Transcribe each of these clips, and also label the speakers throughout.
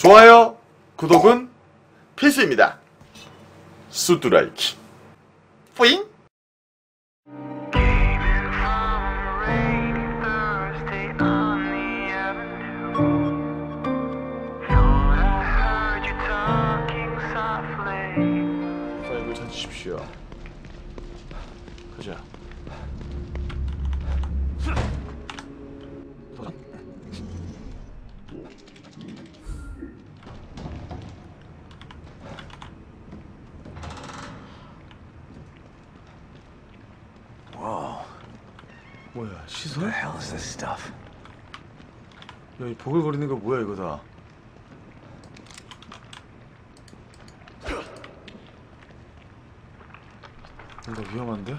Speaker 1: 좋아요, 구독은 필수입니다. 수두라이키. 뿌잉! 파일을 찾으십시오. 가자. 뭐야, 시설?
Speaker 2: the hell is this stuff?
Speaker 1: 야, 이 보글거리는 거 뭐야, 이거 다. 뭔가 위험한데?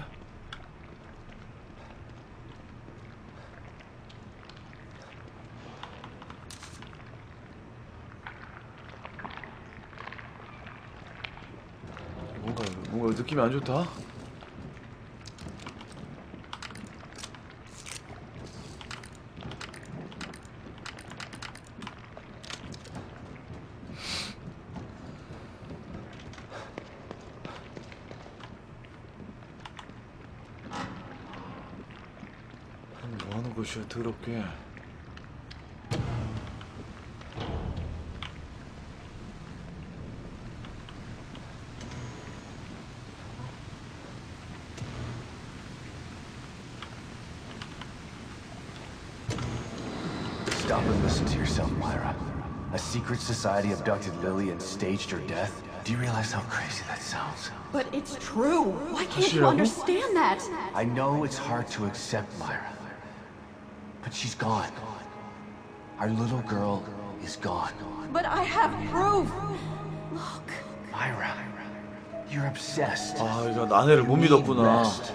Speaker 1: 뭔가, 뭔가 느낌이 안 좋다? 아니, 뭐 하는 곳이야, 더럽게.
Speaker 2: Stop and listen to yourself, Myra. A secret society abducted Lily and staged her death? Do you realize how crazy that sounds?
Speaker 3: But it's true. Why can't you
Speaker 1: Ashirabu?
Speaker 3: understand that?
Speaker 2: I know it's hard to accept, Myra. But she's gone. Our little girl is gone.
Speaker 3: But I have proof. Look.
Speaker 2: Myra, you're obsessed.
Speaker 1: 아, 이거 아내를 못 믿었구나.
Speaker 2: Rest.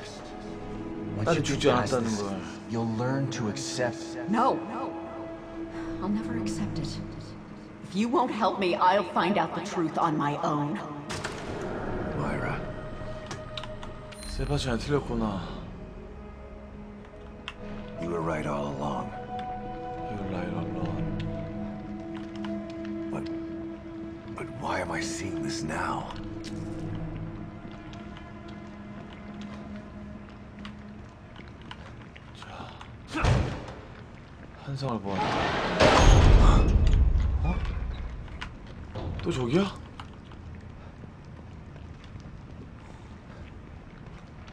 Speaker 2: Once
Speaker 1: 딸이
Speaker 2: you
Speaker 1: 죽지
Speaker 2: realize
Speaker 1: 않았다는
Speaker 2: this,
Speaker 1: 걸.
Speaker 2: You'll learn to accept.
Speaker 3: No. I'll never accept it. If you won't help me, I'll find out the truth on my own.
Speaker 2: Myra,
Speaker 1: 세바stian 틀렸구나.
Speaker 2: You were right all along.
Speaker 1: You're right alone.
Speaker 2: But, but why am I seeing this now?
Speaker 1: 한성을 보았다. 어? 또 저기야?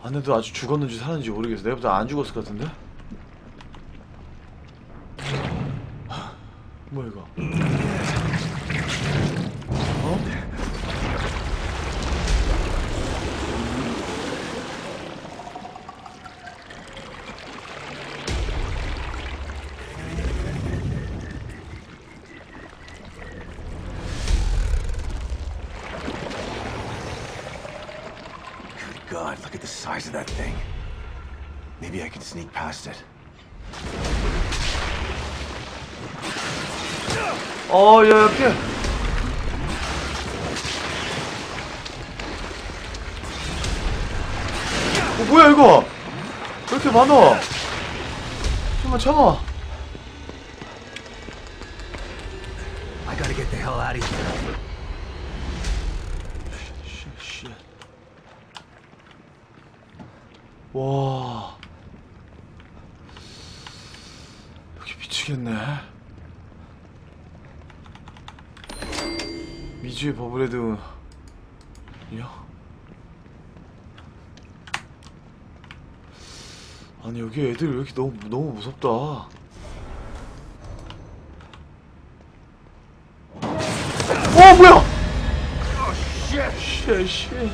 Speaker 1: 아내도 아주 죽었는지 사는지 모르겠어. 내가보다 안 죽었을 것 같은데? 뭐야 이거? 어?
Speaker 2: Good God, look at the size of that thing. Maybe I can sneak past it.
Speaker 1: 어, 야, 야, 피해. 어, 뭐야, 이거? 왜 이렇게 많아? 좀만 참아.
Speaker 2: I gotta get the hell out of here.
Speaker 1: 와. 여기 미치겠네. 미주의 버블헤드. 이야? 아니 여기 애들 왜 이렇게 너무 너무 무섭다. 어 뭐야? 쉣, 쉣.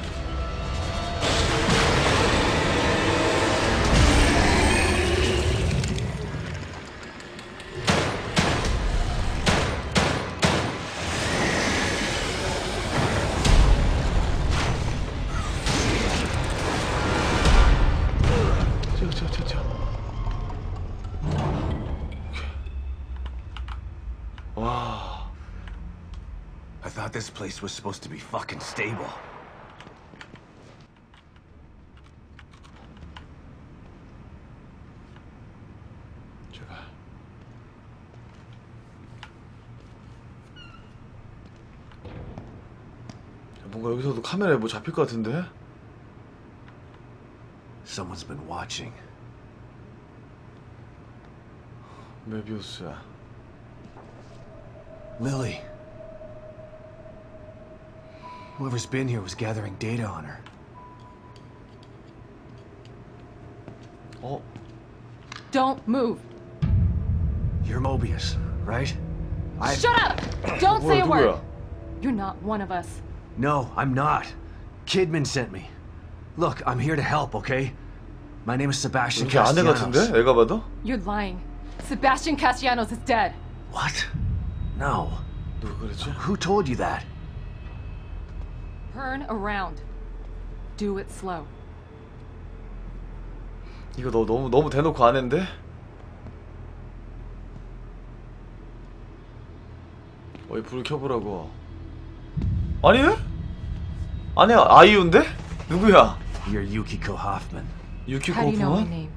Speaker 2: place was supposed to be fucking stable.
Speaker 1: 제발. 뭔가 여기서도 카메라에 뭐 잡힐 것 같은데?
Speaker 4: Someone's been watching.
Speaker 1: 메비우스야.
Speaker 4: Lily. Whoever's been here was gathering data on her.
Speaker 1: Oh.
Speaker 5: Don't move.
Speaker 4: You're Mobius, right? I...
Speaker 5: Shut up! Don't say a word! You're not one of us.
Speaker 4: No, I'm not. Kidman sent me. Look, I'm here to help, okay? My name is Sebastian Castellanos.
Speaker 5: You're lying. Sebastian Castellanos is dead.
Speaker 4: What? No. Who told you that?
Speaker 5: Turn around. Do it slow.
Speaker 1: 이거 너, 너무 너무 대놓고 아내인데? 어이 불 켜보라고 아니? 아니야 아이유인데? 누구야?
Speaker 4: You're Yukiko Hoffman.
Speaker 1: 유키코
Speaker 5: How do you know my
Speaker 1: 호프만?
Speaker 5: name?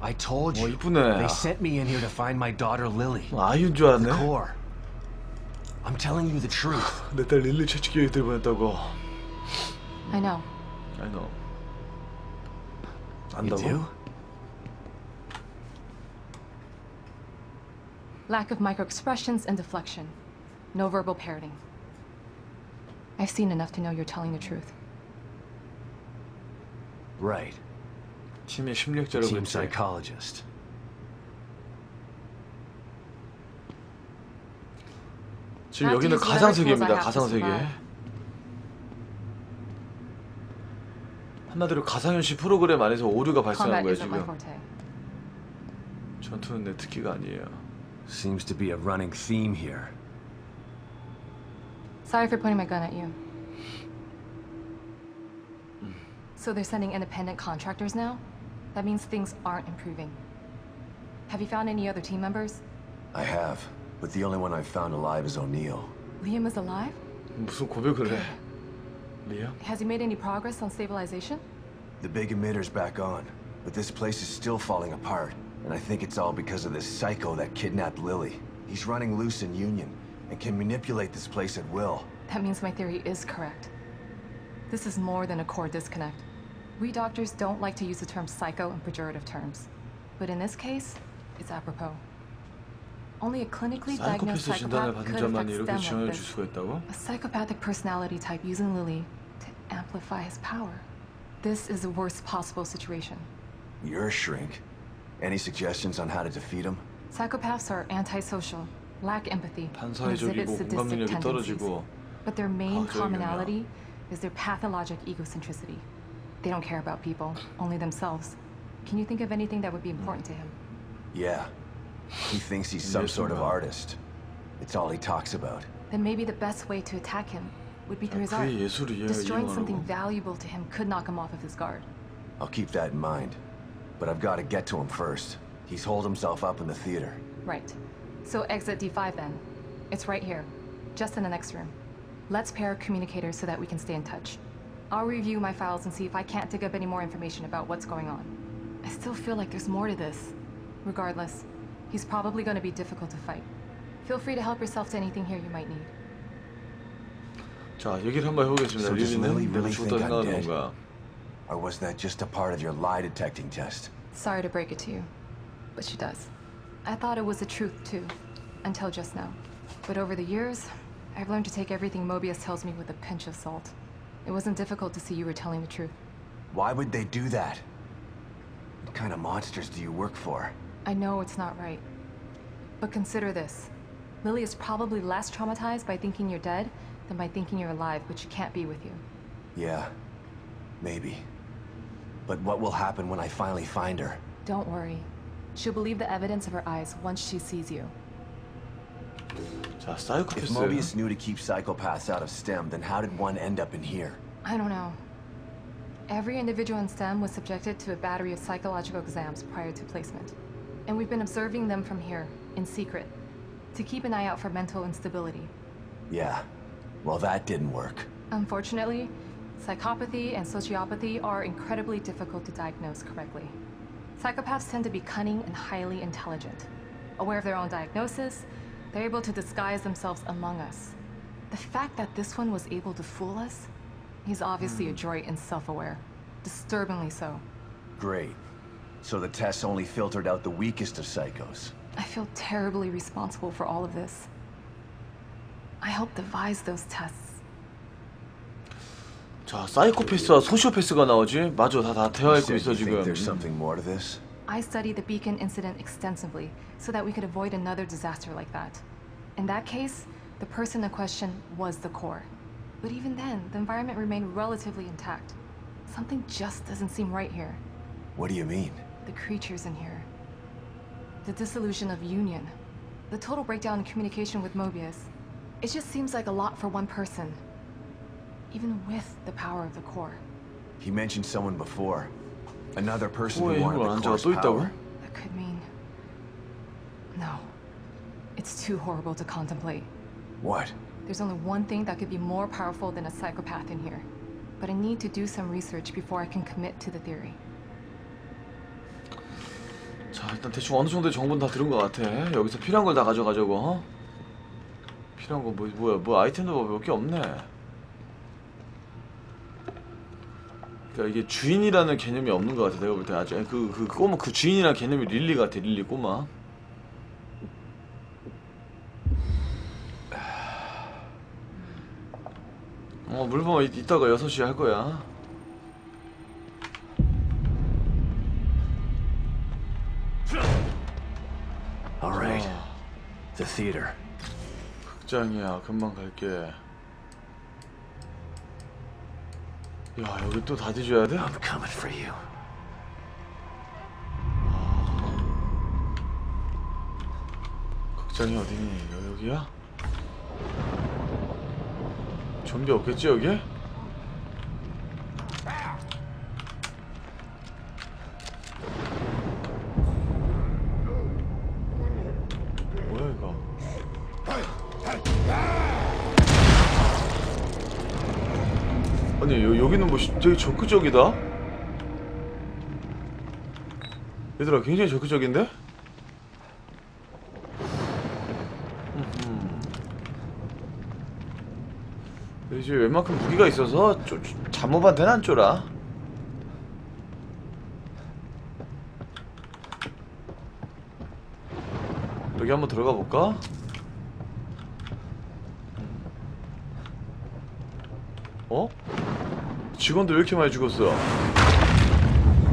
Speaker 4: I told
Speaker 1: 어
Speaker 4: you.
Speaker 1: 이쁘네
Speaker 4: They sent me in here to find my daughter Lily.
Speaker 1: 아, 아이유인 줄 알았네
Speaker 4: Core. I'm telling you the truth.
Speaker 1: 내딸 릴리 채찍기에 들 뻔했다고
Speaker 5: I know.
Speaker 1: I know
Speaker 4: You
Speaker 1: 안다고?
Speaker 4: do?
Speaker 5: Lack of microexpressions and deflection. No verbal parroting. I've seen enough to know you're telling the truth.
Speaker 4: Right.
Speaker 1: 팀의 심리학자라고
Speaker 4: Team
Speaker 1: 했지
Speaker 4: psychologist.
Speaker 1: 지금
Speaker 5: Not to
Speaker 1: 여기는
Speaker 5: use whatever tools I
Speaker 1: 가상세계입니다
Speaker 5: have to
Speaker 1: 가상세계 한마디로 가상현실 프로그램 안에서 오류가 발생한
Speaker 5: Combat
Speaker 1: 거야
Speaker 5: isn't my
Speaker 1: 지금
Speaker 5: forte.
Speaker 1: 전투는 내 특기가 아니에요
Speaker 4: Seems to be a running theme here.
Speaker 5: Sorry for pointing my gun at you. So they're sending independent contractors now? That means things aren't improving. Have you found any other team members?
Speaker 2: I have, but the only one I've found alive is O'Neill.
Speaker 5: Liam is alive?
Speaker 1: 무슨 고백을 해 리아?
Speaker 5: Has he made any progress on stabilization?
Speaker 2: The big emitter's back on, but this place is still falling apart. And I think it's all because of this psycho that kidnapped Lily. He's running loose in Union, and can manipulate this place at will.
Speaker 5: That means my theory is correct. This is more than a core disconnect. We doctors don't like to use the term psycho in pejorative terms. But in this case, it's apropos. Only a clinically diagnosed
Speaker 1: 사이코패스 진단을
Speaker 5: psychopath
Speaker 1: 받은
Speaker 5: could
Speaker 1: 자만이
Speaker 5: affect
Speaker 1: 이렇게
Speaker 5: STEM like
Speaker 1: 지원을 줄
Speaker 5: this.
Speaker 1: 수가 있다고?
Speaker 5: A psychopathic personality type using Lily to amplify his power. This is the worst possible situation.
Speaker 2: You're a shrink. Any suggestions on how to defeat him?
Speaker 5: Psychopaths are antisocial, lack empathy, and exhibit
Speaker 1: 반사회적이고 공감
Speaker 5: sadistic
Speaker 1: 능력이
Speaker 5: tendencies.
Speaker 1: 떨어지고
Speaker 5: But their main
Speaker 1: 과학적인
Speaker 5: commonality is their pathologic egocentricity. They don't care about people, only themselves. Can you think of anything that would be important to him?
Speaker 2: Yeah. he thinks he's some sort of artist. It's all he talks about.
Speaker 5: Then maybe the best way to attack him would be through his art. Destroying something valuable to him could knock him off of his guard.
Speaker 2: I'll keep that in mind. But I've got to get to him first. He's holed himself up in the theater.
Speaker 5: Right. So exit D5 then. It's right here. Just in the next room. Let's pair communicators so that we can stay in touch. I'll review my files and see if I can't dig up any more information about what's going on. I still feel like there's more to this. Regardless, he's probably going to be difficult to fight. Feel free to help yourself to anything here you might need.
Speaker 1: 자 얘기를 한번 해보겠습니다
Speaker 2: So does Lily
Speaker 1: 리리는
Speaker 2: really
Speaker 1: 죽었다
Speaker 2: think I'm
Speaker 1: 생각하는
Speaker 2: dead?
Speaker 1: 건가
Speaker 2: Or was that just a part of your lie detecting test?
Speaker 5: Sorry to break it to you, but she does. I thought it was the truth too, until just now. But over the years, I've learned to take everything Mobius tells me with a pinch of salt. It wasn't difficult to see you were telling the truth.
Speaker 2: Why would they do that? What kind of monsters do you work for?
Speaker 5: I know it's not right. But consider this. Lily is probably less traumatized by thinking you're dead than by thinking you're alive, which she can't be with you.
Speaker 2: Yeah, maybe. But what will happen when I finally find her?
Speaker 5: Don't worry. She'll believe the evidence of her eyes once she sees you.
Speaker 2: If Mobius knew to keep psychopaths out of STEM, then how did one end up in here?
Speaker 5: I don't know. Every individual in STEM was subjected to a battery of psychological exams prior to placement. And we've been observing them from here, in secret, to keep an eye out for mental instability.
Speaker 2: Yeah, well that didn't work.
Speaker 5: Unfortunately, psychopathy and sociopathy are incredibly difficult to diagnose correctly. Psychopaths tend to be cunning and highly intelligent. Aware of their own diagnosis, they're able to disguise themselves among us. The fact that this one was able to fool us He's obviously hmm. adroit and self-aware. Disturbingly so.
Speaker 2: Great. So the tests only filtered out the weakest of psychos.
Speaker 5: I feel terribly responsible for all of this. I helped devise those tests.
Speaker 1: 자, 사이코패스와 소시오패스가 나오지? 맞아, 다, 다
Speaker 2: You
Speaker 1: 대화했고
Speaker 2: said
Speaker 1: 있어,
Speaker 2: you think
Speaker 1: 지금.
Speaker 2: there's something more to this?
Speaker 5: I studied the Beacon incident extensively so that we could avoid another disaster like that. In that case, the person in question was the core. But even then, the environment remained relatively intact. Something just doesn't seem right here.
Speaker 2: What do you mean?
Speaker 5: the creatures in here, the dissolution of Union, the total breakdown in communication with Mobius. It just seems like a lot for one person, even with the power of the core.
Speaker 2: He mentioned someone before. Another person who wanted the core's power.
Speaker 5: That could mean... No. It's too horrible to contemplate.
Speaker 2: What?
Speaker 5: There's only one thing that could be more powerful than a psychopath in here. But I need to do some research before I can commit to the theory.
Speaker 1: 자, 일단 대충 어느 정도의 정보는 다 들은 것 같아. 여기서 필요한 걸 다 가져가자고, 어? 필요한 거 뭐, 뭐야, 뭐 아이템도 몇 개 없네. 그러니까 이게 주인이라는 개념이 없는 것 같아. 내가 볼 때 아주 그, 그 꼬마 그 주인이라는 개념이 릴리 같아. 릴리 꼬마. 어, 물범 이- 이따가 6시에 할 거야.
Speaker 2: The theater.
Speaker 1: 극장이야 금방 갈게 야 여기 또 다 뒤져야 돼?
Speaker 2: I'm coming for you.
Speaker 1: 극장이 어디니? 여- 여기야? 좀비 없겠지 여기? 뭐 여, 여기는 뭐 시- 되게 적극적이다? 얘들아 굉장히 적극적인데? 이제 웬만큼 무기가 있어서 잠옷한테는 안 쫄아. 여기 한번 들어가 볼까? 직원들 왜 이렇게 많이 죽었어? 어,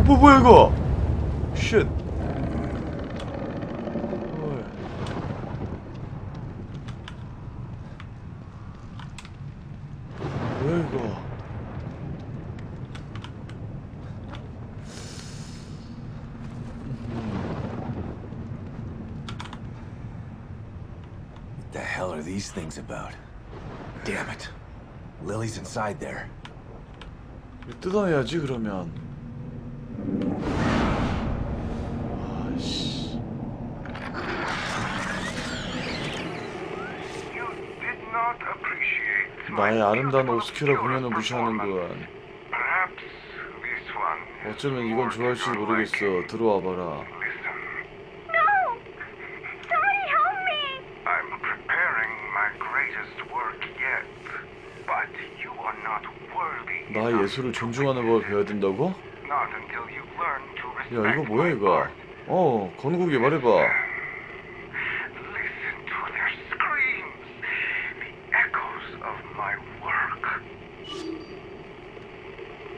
Speaker 1: 뭐 뭐야 이거? 쉣. 어이. 뭐야 이거?
Speaker 2: What the hell are these things about? Damn it. Lily's inside there.
Speaker 1: 뜯어내야지 그러면. 나의 아름다운 오스키라 공연을
Speaker 6: is
Speaker 1: 어쩌면 이건 좋아할지 모르겠어.
Speaker 6: liking.
Speaker 1: 들어와 봐라.
Speaker 6: Enough
Speaker 1: 예술을 존중하는 법을 배워야 된다고? 야 이거 뭐야 이거? 어 건국이 말해봐.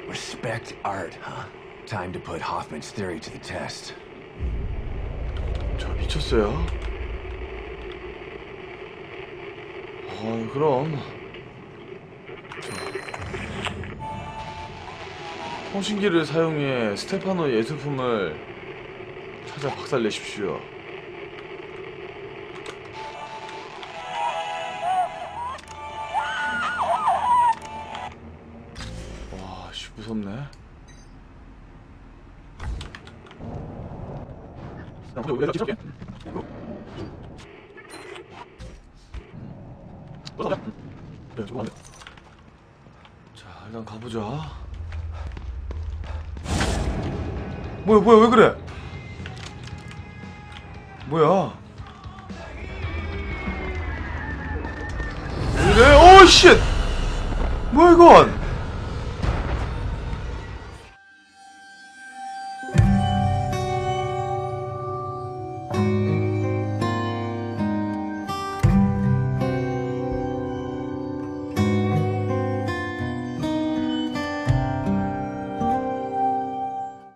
Speaker 2: Respect art, huh? Time to put Hoffman's theory to the test.
Speaker 1: 저 미쳤어요. 아 그럼. 통신기를 사용해 스테파노 예술품을 찾아 박살내십시오. 와, 씨 무섭네. 야, 근데 여기다 찍을게. 어, 네, 저거 안 돼. 자, 일단 가보자. 뭐야, 뭐야, 왜 그래? 뭐야? 왜 이래? 오, 쉣! 뭐야, 이건?